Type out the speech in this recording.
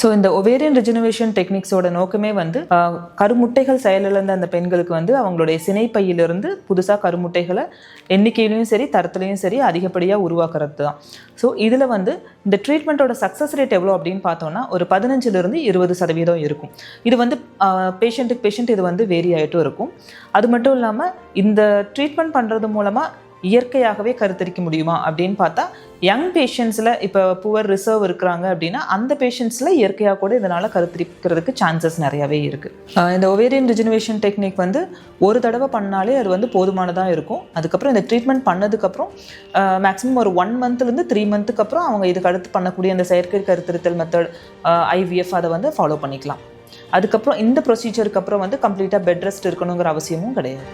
So இந்த ovarian ரிஜினவேஷன் டெக்னிக்ஸோட நோக்கமே வந்து கருமுட்டைகள் செயலிழந்த அந்த பெண்களுக்கு வந்து அவங்களுடைய சினைப்பையிலிருந்து புதுசாக கருமுட்டைகளை எண்ணிக்கையிலையும் சரி தரத்துலையும் சரி அதிகப்படியாக உருவாக்குறது தான் ஸோ இதில் வந்து இந்த ட்ரீட்மெண்ட்டோட சக்ஸஸ் ரேட் எவ்வளோ அப்படின்னு பார்த்தோம்னா ஒரு பதினஞ்சுலேருந்து இருபது சதவீதம் இருக்கும். இது வந்து பேஷண்ட்டுக்கு பேஷண்ட் இது வந்து வேரி ஆகிட்டும் இருக்கும். அது மட்டும் இல்லாமல் இந்த ட்ரீட்மெண்ட் பண்ணுறது மூலமாக இயற்கையாகவே கருத்தரிக்க முடியுமா அப்படின்னு பார்த்தா யங் பேஷண்ட்ஸில் இப்போ புவர் ரிசர்வ் இருக்கிறாங்க அப்படின்னா அந்த பேஷண்ட்ஸில் இயற்கையாக கூட இதனால் கருத்தரிக்கிறதுக்கு சான்சஸ் நிறையாவே இருக்குது இந்த ஒவேரியன் ரிஜெனரேஷன் டெக்னிக் வந்து ஒரு தடவை பண்ணாலே அது வந்து போதுமானதாக இருக்கும். அதுக்கப்புறம் இந்த ட்ரீட்மெண்ட் பண்ணதுக்கப்புறம் மேக்ஸிமம் ஒரு ஒன் மந்த்லேருந்து த்ரீ மந்த்துக்கு அப்புறம் அவங்க இதுக்கு அடுத்து பண்ணக்கூடிய அந்த செயற்கை கருத்திருத்தல் மெத்தட் ஐவிஎஃப் அதை வந்து ஃபாலோ பண்ணிக்கலாம். அதுக்கப்புறம் இந்த ப்ரொசீஜருக்கு அப்புறம் வந்து கம்ப்ளீட்டாக பெட் ரெஸ்ட் இருக்கணுங்கிற அவசியமும் கிடையாது.